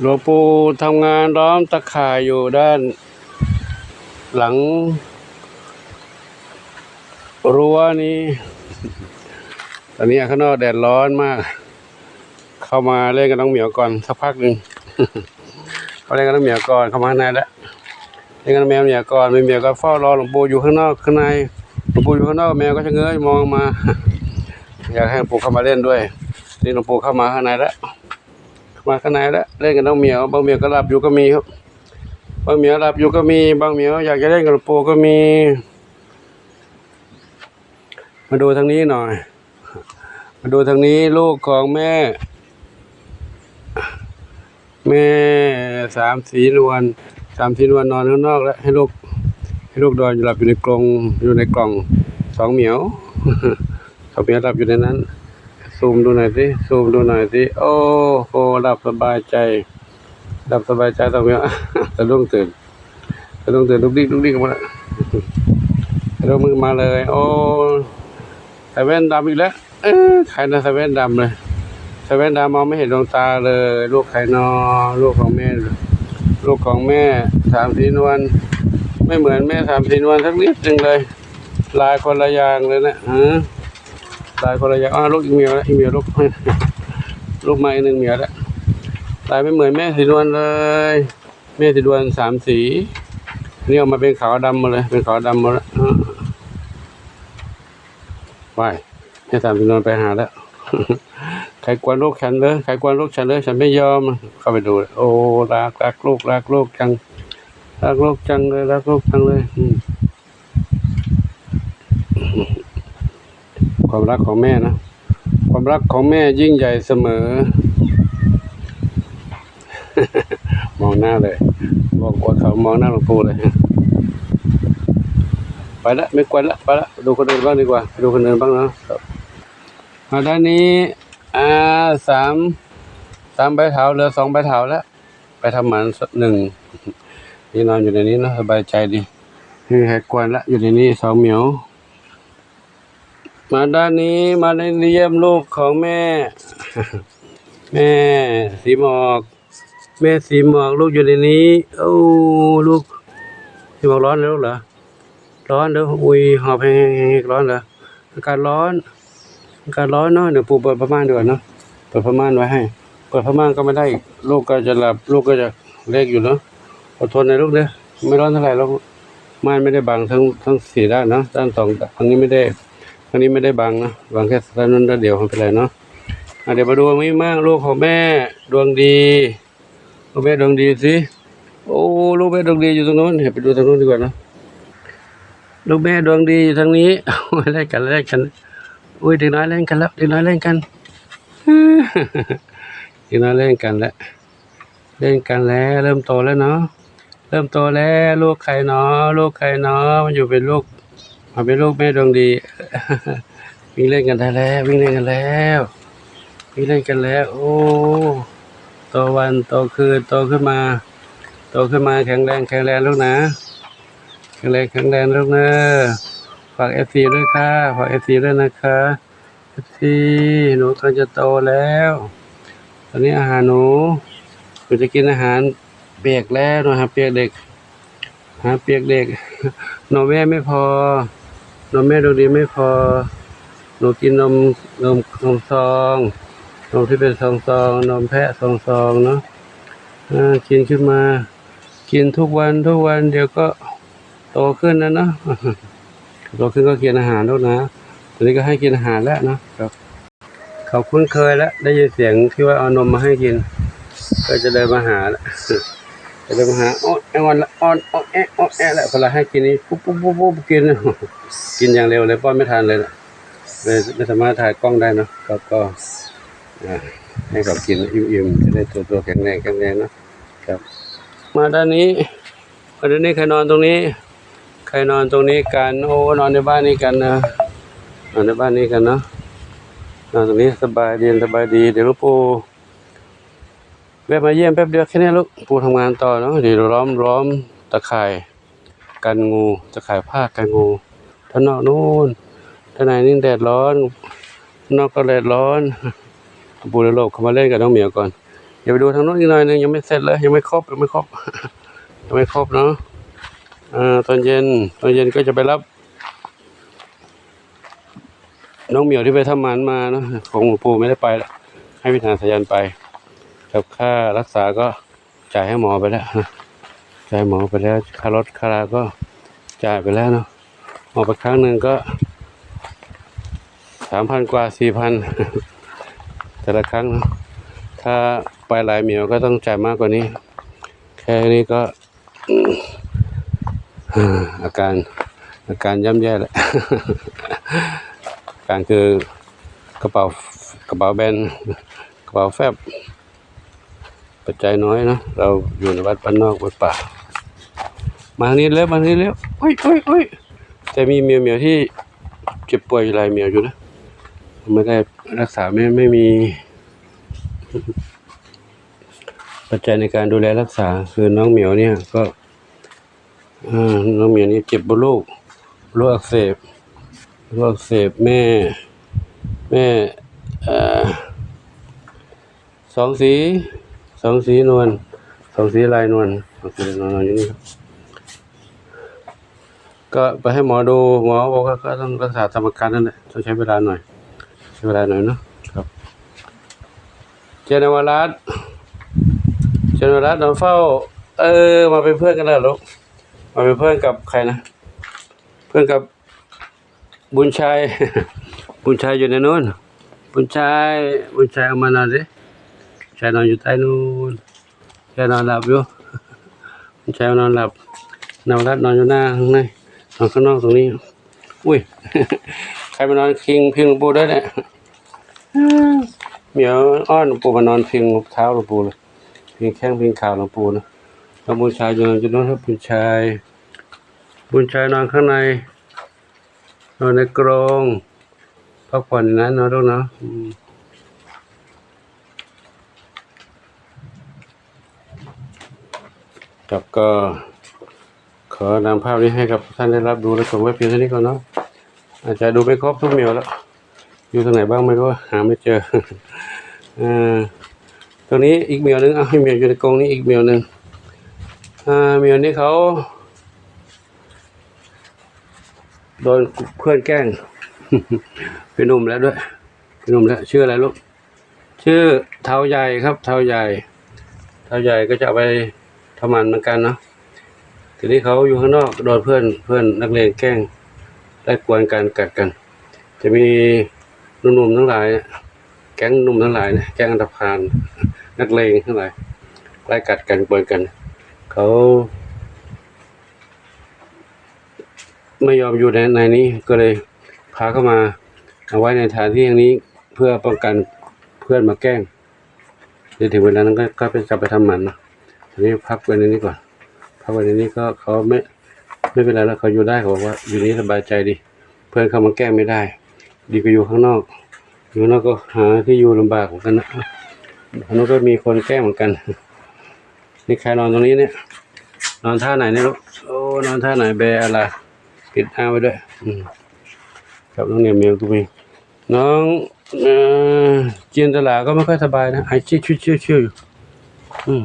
หลวงปู่ทำงานล้อมตะข่ายอยู่ด้าน หลัง รั้วนี้ ตอนนี้ข้างนอกแดดร้อนมาก เข้ามาเล่นกับน้องเหมียวก่อนสักพักหนึ่งเขาเล่นกับน้องเหมียวก่อนเข้ามาข้างในแล้วเล่นกับแมวเหมียวก่อนแมวเหมียวก็เฝ้ารอหลวงปู่อยู่ข้างนอกข้างในหลวงปู่อยู่ข้างนอกแมวก็จะเงยมองมา อยากให้หลวงปู่เข้ามาเล่นด้วย นี่หลวงปู่เข้ามาข้างในแล้ว มาข้างในแล้วเล่นกับน้องเหมียวบางเหมียวก็หลับอยู่ก็มีครับบางเหมียวหลับอยู่ก็มีบางเหมียวอยากจะเล่นกับหลวงปู่ก็มี มาดูทางนี้หน่อย มาดูทางนี้ลูกของแม่ แม่สามสีนวลสามสีนวลนอนข้างนอกแล้วให้ลูกให้ลูกนอนอยู่หลับอยู่ในกรงอยู่ในกล่องสองเหมียวสองเหมียวหลับอยู่ในนั้น ซูมดูหน่อยสิซูมดูหน่อยสิโอ้โหหลับสบายใจหลับสบายใจสองเหมียวสะดุ้งตื่นสะดุ้งตื่นลุกดิ๊กลุกดิ๊กออกมาแล้วสะดุ้งมือมาเลย โอ้ใส่แว่นดำอีกแล้วเอ้ยใครนะใส่แว่นดำเลยใส่แว่นดำมองไม่เห็นดวงตาเลย ลูกใครนอลูกของแม่ ลูกของแม่สามสีนวลไม่เหมือนแม่สามสีนวลสักนิดหนึ่งเลยลายคนละอย่างเลยนะฮะ ลายคนละอย่างอ้าวลูกอีกเหมียวแล้วอีกเหมียวลูกลูกไม้หนึ่งเหมียวแล้วลายไม่เหมือนแม่สีนวลเลยแม่สีนวลสามสีนี่ออกมาเป็นขาวดำหมาเลย เป็นขาวดำหมดแล้วาไปแม่สามสีนวลไปหาแล้วใครกวนลูกฉันเลยใครกวนลูกฉันเลยฉันไม่ยอมเข้าไปดูโอ้รักรักลูกรักลูกจังรักลูกจังเลยรักลูกจังเลยอืม ความรักของแม่นะ ความรักของแม่ยิ่งใหญ่เสมอ มองหน้าเลย บอกว่าเขามองหน้าหลวงปู่เลย ไปละไม่กวนละไปละดูคนอื่นบ้างดีกว่าไปดูคนอื่นบ้างนะครับมาด้านนี้อ่าสามสามใบเถาเหลือสองใบเถาแล้ว ไปทำหมันสักหนึ่งนี่นอนอยู่ในนี้นะสบายใจดีไม่มีใครกวนละอยู่ในนี้สองเหมียว มาด้านนี้มาในเยี่ยมลูกของแม่ แม่สีหมอก แม่สีหมอกลูกอยู่ในนี้โอ้ลูกสีหมอกร้อนแล้วเหรอร้อนเด้ออุ้ยหอบแห้งๆร้อนเหรออากาศร้อนอากาศร้อนเนาะเดี๋ยวปูเปิดผ้าม่านดีกว่าเนาะเปิดผ้าม่านไว้ให้เปิดผ้าม่านก็ไม่ได้ลูกก็จะหลับลูกก็จะเล็กอยู่เนาะอดทนนะลูกเด้อไม่ร้อนเท่าไหร่แล้วม่านไม่ได้บังทั้งทั้งสี่ด้านเนาะด้านสองทางนี้ไม่ได้ ทางนี้ไม่ได้บังนะบังแค่ด้านนั้นด้านเดียวไม่เป็นไรเนาะะเดี๋ยวมาดูมีมากลูกของแม่ดวงดีลูกแม่ดวงดีสิโอ้ลูกแม่ดวงดีอยู่ตรงโน้นเดี๋ยวไปดูตรงโน้นดีกว่าเนาะลูกแม่ดวงดีอยู่ทางนี้แลกกันแลกกันอุ้ยเด็กน้อยเล่นกันแล้วเด็กน้อยเล่นกันเด็กน้อยเล่นกันแล้วเล่นกันแล้ว เริ่มโตแล้วเนาะเริ่มโตแล้วลูกใครเนาะลูกใครเนาะมันอยู่เป็นลูก มาเป็นลูกแม่ดวงดีวิ่งเล่นกันได้แล้ววิ่งเล่นกันแล้ววิ่งเล่นกันแล้ว โอ้โตวันโตคืนโตขึ้นมาโตขึ้นมาแข็งแรงแข็งแรงลูกนะแข็งแรงแข็งแรงลูกเนอะฝากเอฟซีด้วยค่ะฝากเอฟซีด้วยนะคะเอฟซีหนูกำลังจะโตแล้ว ตอนนี้อาหารหนูหนูจะกินอาหารเปียกแล้วนะครับเปียกเด็กหาเปียกเด็กหนมแม่ไม่พอ นมแม่ดูดีไม่พอ หนูกินนมนมนมซองนมที่เป็นซองซองนมแพะซองซองเนาะกินขึ้นมา กินทุกวันทุกวันเดี๋ยวก็โตขึ้นนะเนาะโตขึ้นก็กินอาหารแล้วนะตอนนี้ก็ให้กินอาหารแล้วนะครับเขาคุ้นเคยแล้วได้ยินเสียงที่ว่าเอานมมาให้กิน ก็จะเดินมาหาแล้ว จะเดินมาหาอ้อนอวันอ้อนอ้อนแอะอ้อนแอะแล้วพอเราให้กินนี่ปุ๊บปุ๊บปุ๊บปุ๊บกิน กินอย่างเร็วเลยป้อนไม่ทันเลยนะเลยไม่สามารถถ่ายกล้องได้เนะก็ก็ให้เขากินอิ่มๆจะได้ตัวตัวแข็งแรงแข็งแรงนะครับ มาด้านนี้มาด้านนี้ใครนอนตรงนี้ ใครนอนตรงนี้กันโอ้นอนในบ้านนี้กันนะนอนในบ้านนี้กันเนาะนอนตรงนี้สบายดีสบายดีเดี๋ยวลูกปู แวะมาเยี่ยมแป๊บเดียวแค่นี้ลูกปูทำงานต่อเนาะเดี๋ยวล้อมล้อมตะข่ายกันงูตะข่ายผ้ากันงูท่างนอกนู่นท่างในนี่แดดร้อน นอกก็แดดร้อนปูเลยโลกเข้ามาเล่นกับน้องเหมียวก่อนอย่าไปดูทางโน้นอีกหน่อยหนึงยังไม่เสร็จเลยยังไม่ครบยังไม่ครบยังไม่ครบเนาะตอนเย็นตอนเย็นก็จะไปรับ น้องเหมียวที่ไปทำหมันมาเนาะของหลวงปู่ไม่ได้ไปละให้พิธานสายันไป กับค่ารักษาก็จ่ายให้หมอไปแล้วนะจ่ายหมอไปแล้วค่ารถค่าราก็จ่ายไปแล้วเนาะหมอไปครั้งหนึ่งก็สามพันกว่าสี่พันแต่ละครั้งเนาะถ้าไปหลายเหมียวก็ต้องจ่ายมากกว่านี้ แค่นี้ก็อาการอาการย่ำแย่แหละอาการคือกระเป๋ากระเป๋าแบนกระเป๋าแฟบ ปัจจัยน้อยนะเราอยู่ในวัดบ้านนอกวัดป่า มาทางนี้เร็วมาทางนี้เร็วโอ้ยโอ้ยโอ้ยแต่มีเมียวเมียวที่เจ็บป่วยอยู่หลายเมียวอยู่นะไม่ได้รักษาไม่ไม่มี ปัจจัยในการดูแลรักษาคือน้องเหมียวเนี่ยก็อ่าน้องเหมียวนี่เจ็บบนโรคโรคอักเสบโรคอักเสบแม่ แม่เอ่อสองสี สองสีนวลสองสีลายนวลสองสีลายนวลนอนอยู่นี่ครับก็ไปให้หมอดูหมอบอกว่าก็ต้องรักษาตามอาการนั่นแหละต้องใช้เวลาหน่อยใช้เวลาหน่อยเนาะครับเจนวรัตน์ชนรัตน์นอนเฝ้า เออ มาเป็นเพื่อนกันแล้วลูกมาเป็นเพื่อนกับใครนะเพื่อนกับบุญชัย บุญชัยอยู่ในนู้นบุญชัยบุญชัยเอามานอนสิ ชัยนอนอยู่ใต้นู้นแกนอนหลับอยู่ชัยนอนหลับนวรัตน์นอนอยู่หน้าข้างในนอนข้างนอกตรงนี้ อุ้ย ใครมานอนคิงพิงหลวงปู่ด้วยเนี่ยเหมียวอ้อนหลวงปู่มานอนพิงเท้าหลวงปู่เลยพียงแข้งพียงขาหลวงปู่นะแล้วบุญชายนอยู่จุดนู้นครับบุญชาย บุญชายนอนข้างใน นอนในกรงพักผ่อนอย่างนั้นนะลูกเนาะอืม ครับก็ขอนำภาพนี้ให้กับท่านได้รับดูและชมไว้เพียงเท่านี้ก่อนเนาะอาจจะดูไม่ครบทุกเมียวแล้ว อยู่ตรงไหนบ้างไม่รู้หาไม่เจออ่าตัวนี้อีกเมียวหนึ่งเอาให้เมียวอยู่ในกรงนี้อีกเมียวหนึ่งอ่าเมียวนี้เขาโดนเพื่อนแกล้งเป็นหนุ่มแล้วด้วยเป็นหนุ่มแล้วชื่ออะไรลูกชื่อเท้าใหญ่ครับ เท้าใหญ่ เท้าใหญ่ก็จะไป ทำมันเหมือนกันเนาะทีนี้เขาอยู่ข้างนอกโดนเพื่อนเพื่อนนักเรียนแกล้งได้กวนกันกัดกัน จะมีหนุ่มๆทั้งหลาย แก๊งหนุ่มทั้งหลายนะแก๊งอันธพาลนักเลงทั้งหลายไล่กัดกันเปิดกัน เขาไม่ยอมอยู่ในในนี้ก็เลยพาเข้ามาเอาไว้ในฐานที่อย่างนี้เพื่อป้องกันเพื่อนมาแกล้งเดี๋ยวถึงเวลานั้นก็ก็ไปกลับไปทำหมันนะ ทีนี้พักไว้ในนี้ก่อนพักไว้ในนี้ก็เขาไม่ไม่เป็นไรแล้วเขาอยู่ได้เขาบอกว่าอยู่นี้สบายใจดี เพื่อนเขามาแกล้งไม่ได้ ดีกว่าอยู่ข้างนอก อยู่นอกก็หาที่อยู่ลำบากเหมือนกันนะข้างนอกก็มีคนแกล้งเหมือนกัน นี่ใครนอนตรงนี้เนี่ย นอนท่าไหนเนี่ยลูกโอ้นอนท่าไหนแบอะไรปิดอ้าไว้ด้วยอืมกับน้องเหนียวเมียวก็มีน้องเออเจียนตลาก็ไม่ค่อยสบายนะไอชิวชิวชิวชิวอยู่อืม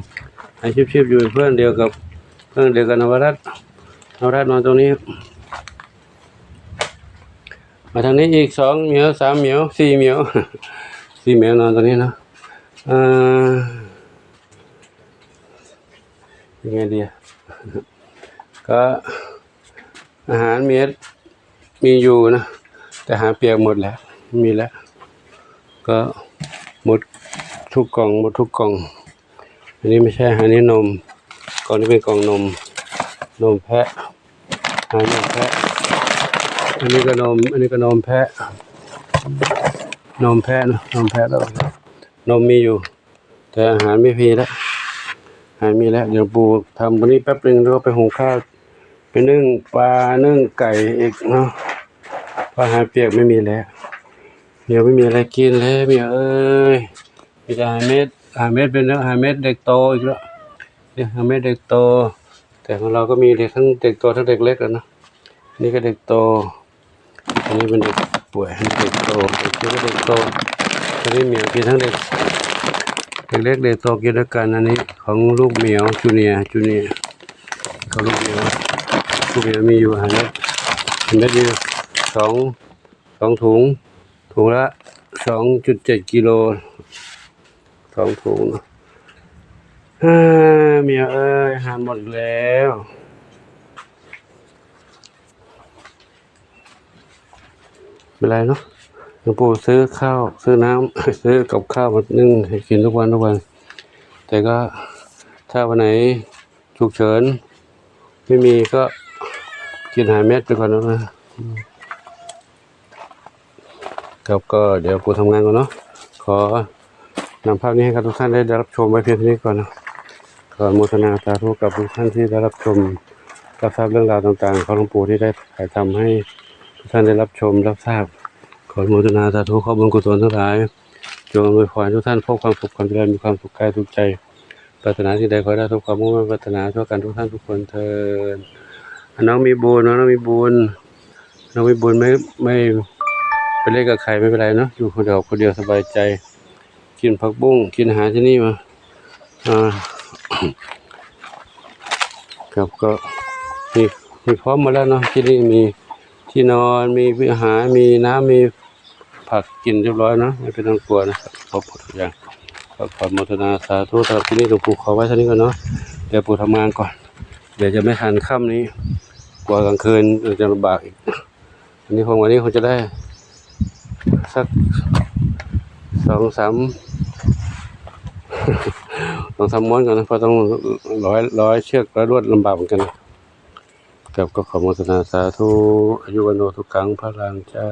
ไอชิวชิวอยู่เพื่อนเดียวกับเพื่อนเดียวกับนวรัตน์นวรัตน์นอนตรงนี้มาทางนี้อีกสองเหมียวสามเหมียวสี่เหมียวสี่เหมียวนอนตรงนี้นะอ่ายังไงดีก็อาหารเม็ดมีอยู่นะแต่หาเปียกหมดแล้ว มีแล้ว ก็หมดทุกกล่องหมดทุกกล่อง อันนี้ไม่ใช่อาหานี้นมกล่องนี้เป็นกล่องนม นมแพะอาหารนมแพะ อันนี้ก็นม อันนี้ก็นมแพะ นมแพะนะนมแพะแล้ว นมมีอยู่ แต่อาหารไม่มีแล้วอาหารมีแล้ว เดี๋ยวปูทำวันนี้แป๊บหนึ่งแล้วก็ไปหุงข้าวไปนึ่งปลา นึ่งไก่อีกเนาะเพราะอาหารเปียกไม่มีแล้ว เดี๋ยวไม่มีอะไรกินแล้วเมียเอ้ยมีแต่อาหารเม็ด หาเม็ดเป็นเรื่องหาเม็ดเด็กโตอีกแล้วเนี่ยหาเม็ดเด็กโต แต่ของเราก็มีเด็กทั้งเด็กโตทั้งเด็กเล็กแล้วนะนี่ก็เด็กโตอันนี้เป็นเด็กป่วยเด็กโตเด็กเล็กก็เด็กโตอันนี้เหมียวกินทั้งเด็กเด็กเล็กเด็กโตกินด้วยกันอันนี้ของลูกเหมียวจูเนียจูเนียของลูกเหมียวลูกเหมียวมีอยู่หันเม็ดหันเม็ดอยู่สองสองถุงถุงละสองจุดเจ็ดกิโล องถุงเนอะเหมียเอ้ยหาหมดแล้วไม่เป็นไรเนาะหลวงปู่ซื้อข้าว ซื้อน้ำซื้อกับข้าวมานึ่งให้กินทุกวันทุกวัน แต่ก็ถ้าวันไหนฉุกเฉิน ไม่มีก็กินหาเม็ดไปก่อนนะครับก็เดี๋ยวปู่ทำงานก่อนเนาะขอ นำภาพนี้ให้กับทุกท่านได้รับชมไว้เพียงเท่านี้ก่อนนะขออนุโมทนาสาธุกับทุกท่านที่ได้รับชมรับทราบเรื่องราวต่างๆ ของหลวงปู่ที่ได้ถ่ายทำให้ทุกท่านได้รับชมรับทราบ ขออนุโมทนาสาธุขอบุญกุศลทั้งหลายจงอำนวยพรทุกท่านพบความสุขความเจริญมีความสุขกายสุขใจปรารถนาสิ่ใดขอได้ทุกความมุ่งมั่นปรารถนาทั่วกันทุกท่านทุกคนเทินน้องมีบุญน้องมีบุญน้องมีบุญไม่ไม่ไปเล่นกับใครไม่เป็นไรเนาะอยู่คนเดียวคนเดียวสบายใจ กินผักบุ้งกินอาหารที่นี่มาอ่าครับก็มีมีพร้อมมาแล้วเนาะที่นี่มีที่นอนมีอาหารมีน้ำมีผักกินเรียบร้อยเนาะไม่เป็นต้องกลัวนะครับครบหมดทุกอย่างก็ขออนุโมทนาสาธุสำหรับที่นี่หลวงปู่ขอไว้เท่านี้ก่อนเนาะเดี๋ยวปู่ทำงานก่อน เดี๋ยวจะไม่ทันค่ำนี้ กลัวกลางคืนจะลำบากอีกอันนี้คงวันนี้คงจะได้ สักสองสาม ต้องทำม้วนก่อนนะเพราะต้องร้อยร้อยเชือกร้อยลวดลำบากเหมือนกันกับก็ขอโมทนาสาธุอายุวันโนทุกครั้งพระรางเจ้า